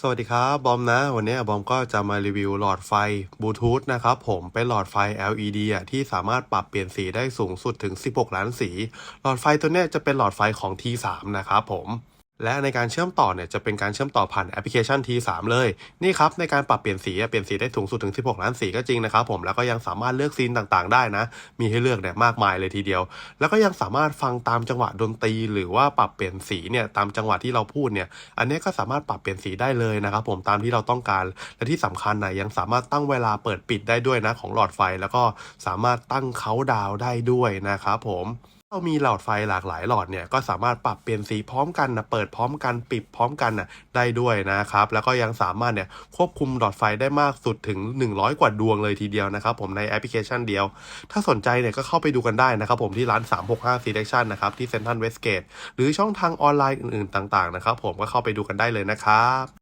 สวัสดีครับ บอมนะ วันนี้บอมก็จะมารีวิวหลอดไฟบลูทูธนะครับผมเป็นหลอดไฟ LED อะที่สามารถปรับเปลี่ยนสีได้สูงสุดถึง 16 ล้านสี หลอดไฟตัวนี้จะเป็นหลอดไฟของ T3 นะครับผม และในการเชื่อมต่อเนี่ยจะเป็นการเชื่อมต่อผ่านแอปพลิเคชัน T3 เลย นี่ครับในการปรับเปลี่ยนสีเปลี่ยนสีได้สูงสุดถึง 16 ล้านสีก็จริงนะครับผมแล้วก็ยังสามารถเลือกซีนต่างๆ ได้นะ มีให้เลือกเนี่ยมากมายเลยทีเดียว แล้วก็ยังสามารถฟังตามจังหวะดนตรี หรือว่าปรับเปลี่ยนสีเนี่ยตามจังหวะที่เราพูดเนี่ยอันนี้ก็สามารถปรับเปลี่ยนสีได้เลยนะครับผมตามที่เราต้องการ และที่สำคัญนะยังสามารถตั้งเวลาเปิดปิดได้ด้วยนะของหลอดไฟ แล้วก็สามารถตั้งเขาน์ดาวได้ด้วยนะครับผม เรามีหลอดไฟหลากหลายหลอดเนี่ยก็สามารถปรับเปลี่ยนสีพร้อมกันนะเปิดพร้อมกันปิดพร้อมกันนะได้ด้วยนะครับ แล้วก็ยังสามารถเนี่ยควบคุมหลอดไฟได้มากสุดถึง 100 กว่าดวงเลยทีเดียวนะครับ ผมในแอปพลิเคชันเดียว ถ้าสนใจเนี่ยก็เข้าไปดูกันได้นะครับ ผมที่ร้าน 365 Selection นะครับที่เซ็นทรัลเวสเกตหรือช่องทางออนไลน์อื่นๆต่างๆนะครับผมก็เข้าไปดูกันได้เลยนะครับ